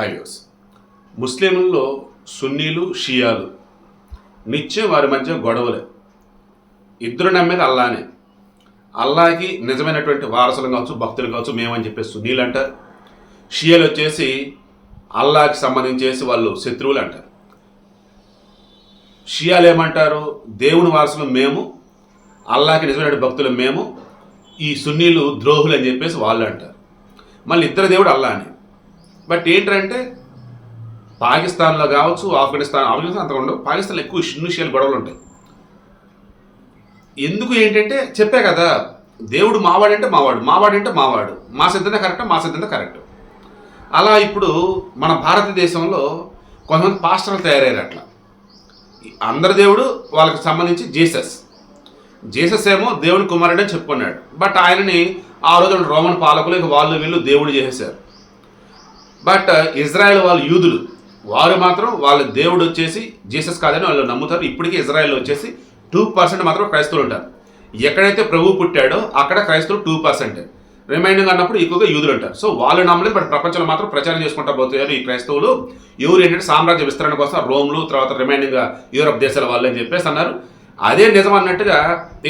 హైవ్యూస్ ముస్లింలలో సున్నీలు షియాలు. నిత్యం వారి మధ్య గొడవలే. ఇద్దరు నమ్మేది అల్లానే. అల్లాకి నిజమైనటువంటి వారసులు కావచ్చు భక్తులు కావచ్చు మేమని చెప్పేసి సున్నీలు అంటారు. షియాలు వచ్చేసి అల్లాకి సంబంధించేసి వాళ్ళు శత్రువులు అంటారు. షియాలు ఏమంటారు? దేవుని వారసులు మేము అల్లాకి నిజమైన భక్తులు మేము ఈ సున్నీలు ద్రోహులు అని చెప్పేసి వాళ్ళు అంటారు. మళ్ళీ ఇద్దరు దేవుడు అల్లా అని బట్ ఏంటంటే పాకిస్తాన్లో కావచ్చు ఆఫ్ఘనిస్తాన్ ఆఫ్ఘనిస్తాన్ అంతగా ఉండవు. పాకిస్తాన్లో ఎక్కువ షియాలు గొడవలు ఉంటాయి. ఎందుకు ఏంటంటే చెప్పే కదా దేవుడు మావాడంటే మావాడు మావాడంటే మావాడు. మా సిద్ధంగా కరెక్ట్ మా సిద్ధంగా కరెక్ట్? అలా ఇప్పుడు మన భారతదేశంలో కొంతమంది పాస్టర్లు తయారయ్యారు అట్లా. అందరి దేవుడు వాళ్ళకి సంబంధించి జీసస్. జీసస్ ఏమో దేవుని కుమారుడు అని చెప్పుకున్నాడు. బట్ ఆయనని ఆ రోజు రోమన్ పాలకులు ఇక వాళ్ళు వీళ్ళు దేవుడు చేసేసారు బట్ ఇజ్రాయెల్ వాళ్ళు యూదులు వారు మాత్రం వాళ్ళ దేవుడు వచ్చేసి జీసస్ కాదని వాళ్ళు నమ్ముతారు. ఇప్పటికీ ఇజ్రాయెల్ వచ్చేసి టూ పర్సెంట్ మాత్రం క్రైస్తవులు ఉంటారు. ఎక్కడైతే ప్రభు పుట్టాడో అక్కడ క్రైస్తవులు టూ పర్సెంట్ రిమైండింగ్ అన్నప్పుడు ఎక్కువగా యూదులు ఉంటారు. సో వాళ్ళు నమ్మలేదు బట్ ప్రపంచంలో మాత్రం ప్రచారం చేసుకుంటా పోతున్నారు ఈ క్రైస్తవులు. ఎవరు ఏంటంటే సామ్రాజ్య విస్తరణ కోసం రోమ్లు తర్వాత రిమైండింగ్ యూరప్ దేశాల వాళ్ళు అని చెప్పేసి అన్నారు. అదే నిజం అన్నట్టుగా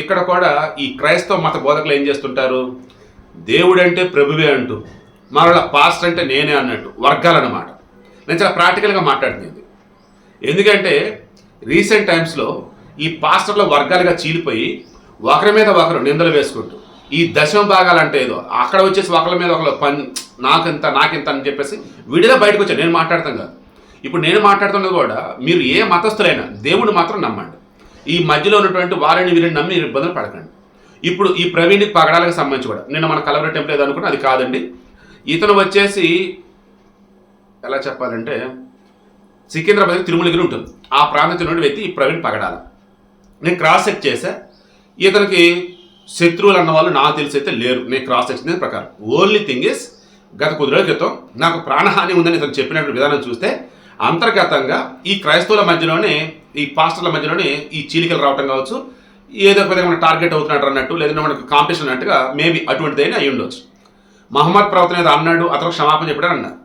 ఇక్కడ కూడా ఈ క్రైస్తవ మత బోధకులు ఏం చేస్తుంటారు? దేవుడంటే ప్రభువే అంటూ మరలా పాస్ట్ అంటే నేనే అన్నట్టు వర్గాలన్నమాట. నేను చాలా ప్రాక్టికల్గా మాట్లాడుతుంది. ఎందుకంటే రీసెంట్ టైమ్స్లో ఈ పాస్టర్లో వర్గాలుగా చీలిపోయి ఒకరి మీద ఒకరు నిందలు వేసుకుంటూ ఈ దశమ భాగాలు అంటే ఏదో అక్కడ వచ్చేసి ఒకరి మీద ఒకరు పని నాకింత నాకింత అని చెప్పేసి విడిగా బయటకు వచ్చాను నేను మాట్లాడతాం కాదు. ఇప్పుడు నేను మాట్లాడుతున్నది కూడా మీరు ఏ మతస్థులైనా దేవుడు మాత్రం నమ్మండి. ఈ మధ్యలో ఉన్నటువంటి వారిని వీరిని నమ్మి ఇబ్బందులు పడకండి. ఇప్పుడు ఈ ప్రవీణ్కి పగడాలకు సంబంధించి కూడా నిన్న మన కలవర టెంపుల్ ఏదో అనుకున్నా అది కాదండి. ఇతను వచ్చేసి ఎలా చెప్పాలంటే సికింద్రాబాద్ తిరుమలగిరి ఉంటుంది. ఆ ప్రాంతం నుండి వ్యక్తి ఈ ప్రవీణ్ పగడాల. నేను క్రాస్ చెక్ చేశా. ఇతనికి శత్రువులు అన్న వాళ్ళు నాకు తెలిసి అయితే లేరు. నేను క్రాస్ చెక్ చేసిన ప్రకారం. ఓన్లీ థింగ్ ఇస్ గత కొద్ది రోజుల క్రితం నాకు ప్రాణహాని ఉందని ఇతను చెప్పినటువంటి విధానం చూస్తే అంతర్గతంగా ఈ క్రైస్తవుల మధ్యలోనే ఈ పాస్టర్ల మధ్యలోనే ఈ చీలికలు రావటం కావచ్చు ఏదో ఒక విధంగా టార్గెట్ అవుతున్నట్టు అన్నట్టు లేదంటే మనకు కాంపిటీషన్ అన్నట్టుగా మేబీ అటువంటిదైనా అయి ఉండొచ్చు మహమ్మద్ ప్రవక్తను ఏదో అన్నాడు అతను క్షమాపణ చెప్పాడు అన్నారు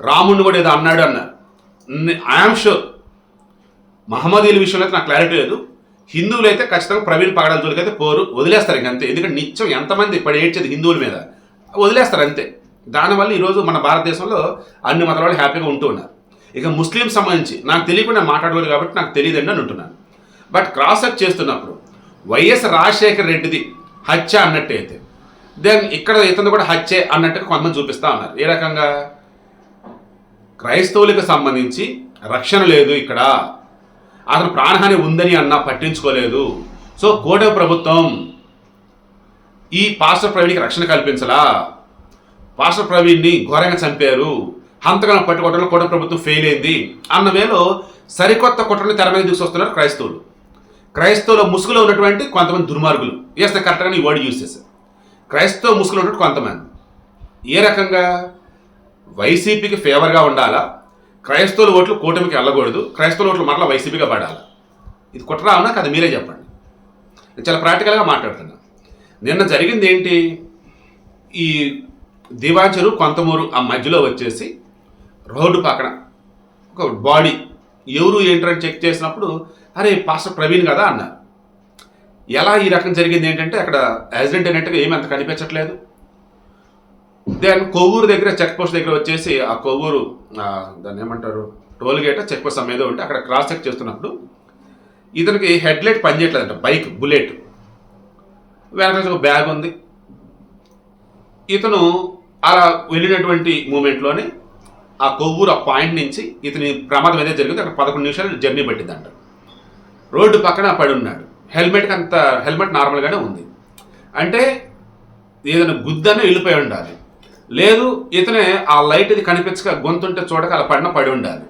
రాముడిని కూడా ఏదో అన్నాడు అన్నారు ఐఆమ్ షూర్ మహమ్మదీల విషయంలో అయితే నాకు క్లారిటీ లేదు. హిందువులు అయితే ఖచ్చితంగా ప్రవీణ్ పగడాల జోలికి అయితే పోరు వదిలేస్తారు ఇంక అంతే. ఎందుకంటే నిత్యం ఎంతమంది ఇప్పుడు ఏడ్చేది హిందువుల మీద? వదిలేస్తారు అంతే. దానివల్ల ఈరోజు మన భారతదేశంలో అన్ని మతాల వాళ్ళు హ్యాపీగా ఉంటూ ఉన్నారు. ఇక ముస్లిం సంబంధించి నాకు తెలియకుండా మాట్లాడలేదు కాబట్టి నాకు తెలియదండి అని అంటున్నాను. బట్ క్రాస్ అప్ చేస్తున్నప్పుడు వైఎస్ రాజశేఖర్ రెడ్డిది హత్య అన్నట్టయితే దెన్ ఇక్కడ ఇతను కూడా హత్యే అన్నట్టుగా కొంతమంది చూపిస్తా ఉన్నారు. ఏ రకంగా? క్రైస్తవులకు సంబంధించి రక్షణ లేదు ఇక్కడ. అతను ప్రాణహాని ఉందని అన్నా పట్టించుకోలేదు. సో కోట ప్రభుత్వం ఈ పాస్టర్ ప్రవీణ్కి రక్షణ కల్పించలా? పాస్టర్ ప్రవీణ్ని ఘోరంగా చంపారు. హంతకాలను పట్టుకోవడంలో కోట ప్రభుత్వం ఫెయిల్ అయింది. అన్న వేలో సరికొత్త కుట్రని తెర మీద తీసుకొస్తున్నారు క్రైస్తవులు. క్రైస్తవుల ముసుగులో ఉన్నటువంటి కొంతమంది దుర్మార్గులు. ఎస్ కరెక్ట్గా ఈ వర్డ్ యూజ్ చేశారు. క్రైస్తవ ముసుగులు ఉన్నట్టు కొంతమంది. ఏ రకంగా? వైసీపీకి ఫేవర్గా ఉండాలా? క్రైస్తవుల ఓట్లు కూటమికి వెళ్ళకూడదు. క్రైస్తవుల ఓట్లు మరలా వైసీపీగా పడాలి? ఇది కుట్ర అవునా కదా? మీరే చెప్పండి. నేను చాలా ప్రాక్టికల్గా మాట్లాడుతున్నా. నిన్న జరిగింది ఏంటి? ఈ దివాంచరు కొంతమూరు ఆ మధ్యలో వచ్చేసి రోడ్డు పక్కన ఒక బాడీ. ఎవరు ఏంటని చెక్ చేసినప్పుడు అరే పాస్టర్ ప్రవీణ్ కదా అన్నారు. ఎలా ఈ రకం జరిగింది ఏంటంటే అక్కడ యాక్సిడెంట్ అయినట్టుగా ఏమీ అంత కనిపించట్లేదు. దెన్ కొవ్వూరు దగ్గర చెక్ పోస్ట్ దగ్గర వచ్చేసి ఆ కొవ్వూరు దాన్ని ఏమంటారు టోల్ గేట్ చెక్ పోస్ట్ ఏదో ఉంటే అక్కడ క్రాస్ చెక్ చేస్తున్నప్పుడు ఇతనికి హెడ్ లైట్ పనిచేయట్లేదంట బైక్ బుల్లెట్. వెనక ఒక బ్యాగ్ ఉంది. ఇతను అలా వెళ్ళినటువంటి మూమెంట్లోనే ఆ కొవ్వూరు ఆ పాయింట్ నుంచి ఇతని ప్రమాదం ఏదైతే జరిగింది అక్కడ పదకొండు నిమిషాలు జర్నీ పట్టిందంట. రోడ్డు పక్కన పడి ఉన్నాడు. హెల్మెట్కి అంత హెల్మెట్ నార్మల్గానే ఉంది. అంటే ఏదైనా గుద్దనే వెళ్ళిపోయి ఉండాలి. లేదు ఇతనే ఆ లైట్ ఇది కనిపించక గొంతుంటే చూడక అలా పడిన పడి ఉండాలి.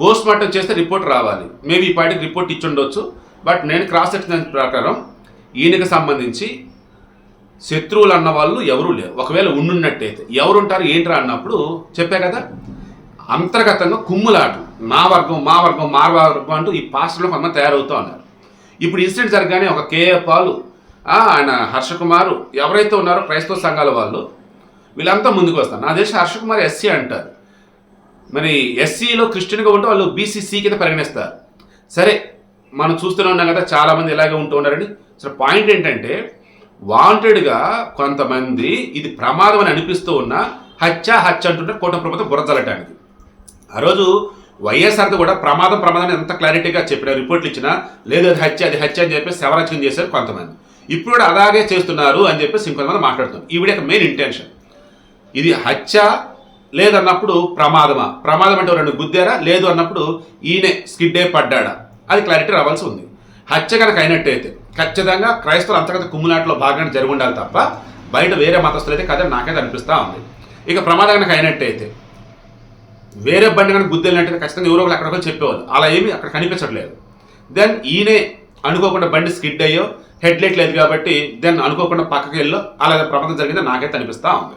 పోస్ట్ మార్టం చేస్తే రిపోర్ట్ రావాలి. మేబీ ఈ పాటికి రిపోర్ట్ ఇచ్చి ఉండొచ్చు. బట్ నేను క్రాస్ సెక్షన్ ప్రకారం ఈయనకి సంబంధించి శత్రువులు అన్న వాళ్ళు ఎవరూ లేరు. ఒకవేళ ఉండున్నట్టయితే ఎవరుంటారు ఏంట్రా అన్నప్పుడు చెప్పా కదా అంతర్గతంగా కుమ్ములాట. మా వర్గం మా వర్గం మా వర్గం అంటూ ఈ పాస్టర్లో కొంతమంది తయారవుతూ ఉన్నారు. ఇప్పుడు ఇన్సిడెంట్ జరగగానే ఒక కేఏ పాలు ఆయన హర్షకుమారు ఎవరైతే ఉన్నారో క్రైస్తవ సంఘాల వాళ్ళు వీళ్ళంతా ముందుకు వస్తారు. నా దేశం హర్షకుమార్ ఎస్సీ అంటారు. మరి ఎస్సీలో క్రిస్టియన్గా ఉంటే వాళ్ళు బీసీసీ కింద పరిగణిస్తారు. సరే మనం చూస్తూనే ఉన్నాం కదా చాలామంది ఇలాగే ఉంటూ ఉన్నారని. అసలు పాయింట్ ఏంటంటే వాంటెడ్గా కొంతమంది ఇది ప్రమాదం అని అనిపిస్తూ ఉన్న హత్య హత్య అంటుంటే కూటమి ప్రభుత్వం బురదలటానికి ఆ రోజు వైఎస్ఆర్ది కూడా ప్రమాదం ప్రమాదం ఎంత క్లారిటీగా చెప్పిన రిపోర్ట్లు ఇచ్చినా లేదు అది హత్య అది హత్య అని చెప్పి శవరచకం చేశారు కొంతమంది. ఇప్పుడు కూడా అలాగే చేస్తున్నారు అని చెప్పేసి ఇంకొంతమంది మాట్లాడుతున్నారు. ఈవిడ మెయిన్ ఇంటెన్షన్ ఇది హత్య లేదన్నప్పుడు ప్రమాదమా? ప్రమాదం అంటే రెండు గుద్దారా? లేదు అన్నప్పుడు ఈయనే స్కిడ్డే పడ్డాడా? అది క్లారిటీ రావాల్సి ఉంది. హత్య కనుక అయినట్టయితే ఖచ్చితంగా క్రైస్తవుల అంతకంత కుమ్ములాట్లో భాగంగా జరిగి ఉండాలి తప్ప బయట వేరే మతస్థులు అయితే కథ నాకైతే అనిపిస్తూ ఉంది. ఇక ప్రమాదం కనుక అయినట్టయితే వేరే బండి కానీ గుద్దెళ్ళినట్టు ఖచ్చితంగా ఎవరో ఒకరు అక్కడ చెప్పేవాళ్ళు. అలా ఏమీ అక్కడ కనిపించట్లేదు. దెన్ ఈయనే అనుకోకుండా బండి స్కిడ్ అయ్యో హెడ్ లైట్ లేదు కాబట్టి దెన్ అనుకోకుండా పక్కకి వెళ్ళో అలా ప్రమాదం జరిగిందో నాకైతే అనిపిస్తూ ఉంది.